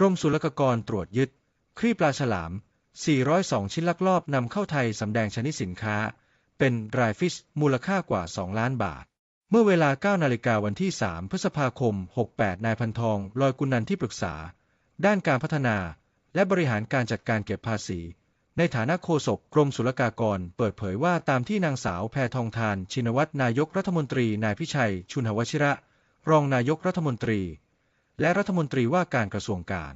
กรมศุลกากรตรวจยึด ครีปลาฉลาม 402 ชิ้นลักลอบนำเข้าไทยสำแดงชนิดสินค้า เป็นรายฟิชมูลค่ากว่า 2 ล้านบาท เมื่อเวลา 9 นาฬิกาวันที่ 3 พฤษภาคม 68 นายพันทอง ลอยกุนันที่ปรึกษา ด้านการพัฒนา และบริหารการจัดการเก็บภาษี ในฐานะโฆษกกรมศุลกากร เปิดเผยว่าตามที่นางสาวแพทองทาน ชินวัตรนายกรัฐมนตรี นายพิชัย ชุนหวชิระ รองนายกรัฐมนตรี และรัฐมนตรีว่าการกระทรวงการ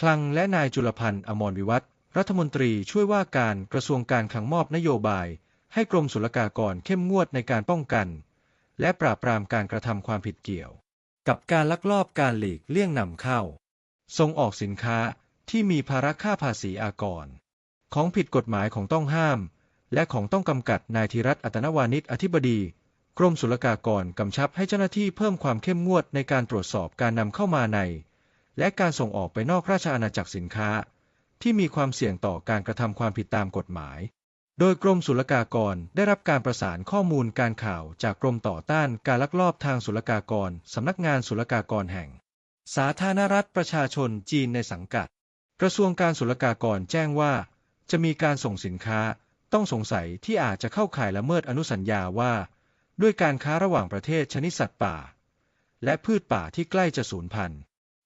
คลังและนายจุลพันธ์อมรวิวัฒรัฐมนตรีช่วยว่าการกระทรวงการคลังมอบนโยบาย ให้กรมศุลกากรเข้มงวดในการป้องกัน และปราบปรามการกระทำความผิดเกี่ยว กับการลักลอบการหลีกเลี่ยงนำเข้า ส่งออกสินค้าที่มีภาระค่าภาษีอากร ของผิดกฎหมายของต้องห้าม และของต้องกำกัดนายธีรัตน์อัตนวานิชอธิบดี กรมศุลกากรกำชับให้เจ้าหน้าที่เพิ่มความเข้มงวดในการตรวจสอบการนำเข้ามาใน และการส่งออกไปนอกราชอาณาจักรสินค้า ที่มีความเสี่ยงต่อการกระทำความผิดตามกฎหมาย โดยกรมศุลกากรได้รับการประสานข้อมูลการข่าวจากกรมต่อต้านการลักลอบทางศุลกากรสำนักงานศุลกากรแห่ง สาธารณรัฐประชาชนจีนในสังกัด กระทรวงการศุลกากรแจ้งว่า จะมีการส่งสินค้าต้องสงสัยที่อาจจะเข้าข่ายละเมิดอนุสัญญาว่า ด้วยการค้าระหว่างประเทศชนิดสัตว์ป่า และพืชป่าที่ใกล้จะสูญพันธุ์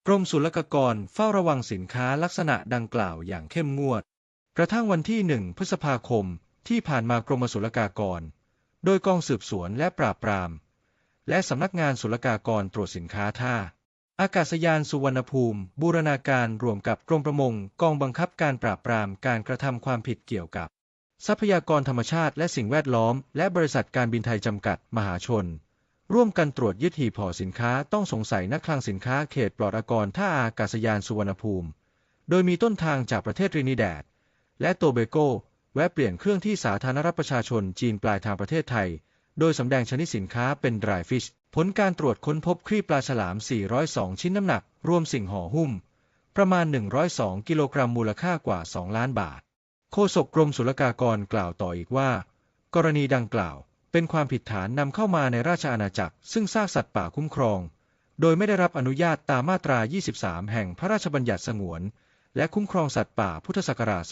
กรมศุลกากรเฝ้าระวังสินค้าลักษณะดังกล่าวอย่างเข้มงวด กระทั่งวันที่หนึ่งพฤษภาคมที่ผ่านมากรมศุลกากร โดยกองสืบสวนและปราบปราม และสำนักงานศุลกากรตรวจสินค้าท่า อากาศยานสุวรรณภูมิ บูรณาการรวมกับกรมประมงกองบังคับการปราบปรามการกระทำความผิดเกี่ยวกับ ทรัพยากรธรรมชาติและสิ่งแวดล้อม และบริษัทการบินไทยจำกัด มหาชน ร่วมกันตรวจยึดหีบห่อสินค้าต้องสงสัยนักคลังสินค้าเขตปลอดอากรท่าอากาศยานสุวรรณภูมิ โดยมีต้นทางจากประเทศรินิแดด และโตเบโกแวะเปลี่ยนเครื่องที่สาธารณรัฐประชาชนจีนปลายทางประเทศไทย โดยสำแดงชนิดสินค้าเป็น dry fish ผลการตรวจค้นพบครีปลาฉลาม 402 ชิ้นน้ำหนัก รวมสิ่งห่อหุ้ม ประมาณ 102 กิโลกรัมมูลค่ากว่า 2 ล้านบาท โฆษกกรมศุลกากรกล่าวต่ออีกว่า กรณีดังกล่าว เป็นความผิดฐานนำเข้ามาในราชอาณาจักร ซึ่งซากสัตว์ป่าคุ้มครอง โดยไม่ได้รับอนุญาตตามมาตรา 23 แห่งพระราชบัญญัติสงวน และคุ้มครองสัตว์ป่าพุทธศักราช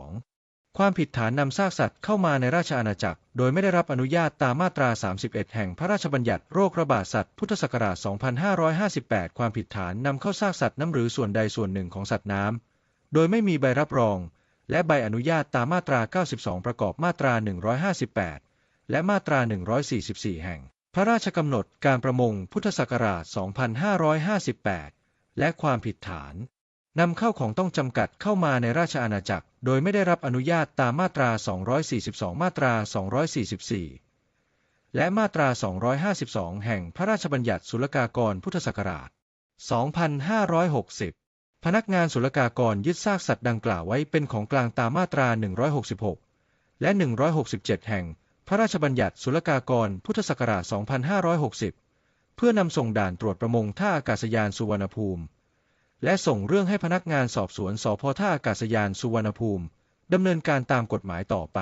2562 ความผิดฐานนำซากสัตว์เข้ามาในราชอาณาจักร โดยไม่ได้รับอนุญาตตามมาตรา 31 แห่งพระราชบัญญัติโรคระบาดสัตว์พุทธศักราช 2558 ความผิดฐานนำเข้าซากสัตว์น้ำหรือส่วนใดส่วนหนึ่งของสัตว์น้ำโดยไม่มีใบรับรอง และใบอนุญาตตามมาตรา 92 ประกอบมาตรา 158 และมาตรา 144 แห่ง พระราชกำหนดการประมงพุทธศักราช 2558 และความผิดฐานนำเข้าของต้องจำกัดเข้ามาในราชอาณาจักร โดยไม่ได้รับอนุญาตตามมาตรา 242 มาตรา 244 และมาตรา 252 แห่งพระราชบัญญัติศุลกากรพุทธศักราช 2560 พนักงานศุลกากรยึดซากสัตว์ดังกล่าวไว้เป็นของกลางตามมาตรา 166 และ 167 แห่ง พระราชบัญญัติศุลกากรพุทธศักราช 2560 เพื่อนำส่งด่านตรวจประมงท่าอากาศยานสุวรรณภูมิ และส่งเรื่องให้พนักงานสอบสวนสพท่าอากาศยานสุวรรณภูมิดำเนินการตามกฎหมายต่อไป